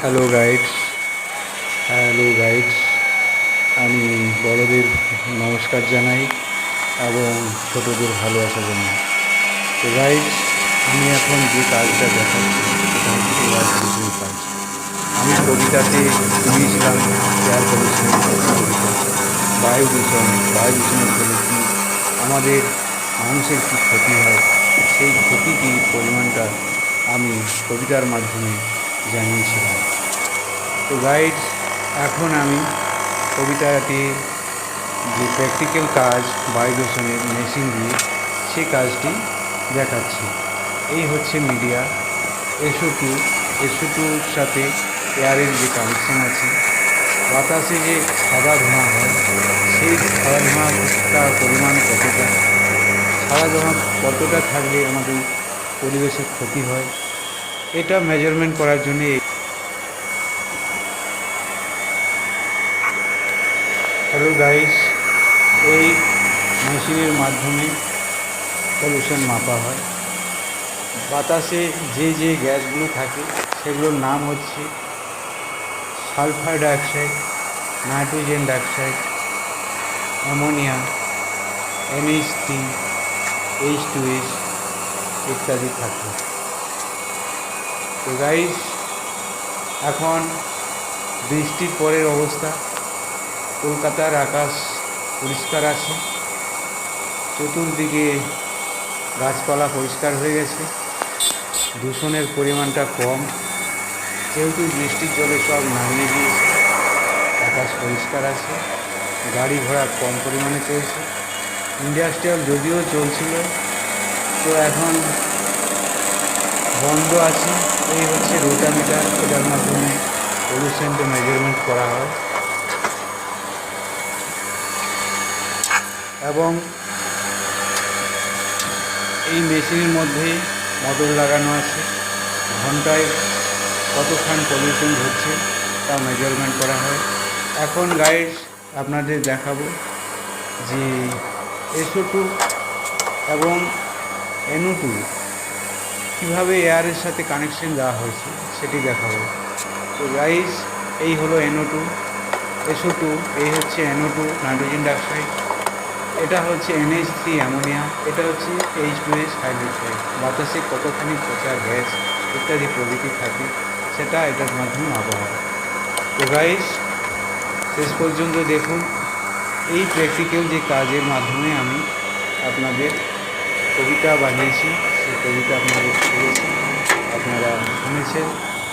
Hello guides hello guides আমি বড়দের নমস্কার জানাই এবং ছোটদের ভালোবাসা জানাই। তো গাইডস আমি এখন যে কাজটা দেখাচ্ছি কাজ। আমি কবিতাতে নিয়েছিলাম এয়ার পলিউশন বায়ু দূষণ, বায়ু দূষণের ফলে কী আমাদের মানুষের কী ক্ষতি হয়, সেই ক্ষতিটির পরিমাণটা আমি কবিতার মাধ্যমে জানিয়েছিলাম। তো গাইড এখন আমি কবিতাটি যে প্র্যাকটিক্যাল কাজ বায়ু দূষণের মেশিন দিয়ে সেই কাজটি দেখাচ্ছি। এই হচ্ছে মিডিয়া এসো টু এসো টুর সাথে এয়ারের যে কানেকশান আছে, বাতাসে যে সাদা ধোঁয়া হয়, সেই সাদা ধোঁয়াটার পরিমাণ কতটা? সাদা ধোঁয়া কতটা থাকলে আমাদের পরিবেশের ক্ষতি হয়? এটা মেজারমেন্ট করার জন্য হ্যালো গাইস এই মেশিনের মাধ্যমে পলিউশন মাপা হয়। বাতাসে যে যে গ্যাসগুলো থাকে, সেগুলোর নাম হচ্ছে sulphur dioxide nitrogen dioxide ammonia NH three H two H ইত্যাদি থাকে। তো গাইস এখন বৃষ্টির পরের অবস্থা। কলকাতার আকাশ পরিষ্কার আছে। চতুর্দিকে গাছপালা পরিষ্কার হয়ে গেছে। দূষণের পরিমাণটা কম। যেহেতু বৃষ্টির জলে সব নামিয়ে দিয়েছে, আকাশ পরিষ্কার আছে, গাড়ি ঘোড়া কম পরিমাণে চলছে। ইন্ডাস্ট্রিয়াল যদিও চলছিল, তো এখন বন্ধ আছে। এই হচ্ছে রোটামিটার, এটার মাধ্যমে পলিউশনটা মেজারমেন্ট করা হয়। এবং এই মেশিনের মধ্যে মোটর লাগানো আছে। ঘন্টায় কতক্ষণ পলিউশন হচ্ছে তা মেজারমেন্ট করা হয়। এখন গাইড আপনাদের দেখাবো যে এসও টু এবং এনও টু কীভাবে এয়ারের সাথে কানেকশন দেওয়া হয়েছে সেটি দেখাবো। তো গাইস এই হলো এনও টু এসও টু এই হচ্ছে এনও টু নাইট্রোজেন ডাইঅক্সাইড এটা হচ্ছে এনএইচ থ্রি অ্যামোনিয়া, এটা হচ্ছে এইচ টু এইচ হাইড্রোক্সাইড, বাতাসে কতখানি পচা গ্যাস ইত্যাদি প্রভৃতি থাকে, সেটা এটার মাধ্যমে আবহাওয়া। তো গাইস শেষ পর্যন্ত দেখুন, এই প্র্যাকটিক্যাল যে কাজের মাধ্যমে আমি আপনাদের কবিতা বানিয়েছি, সেই কবিতা আপনাদের পড়েছি, আপনারা শুনেছেন।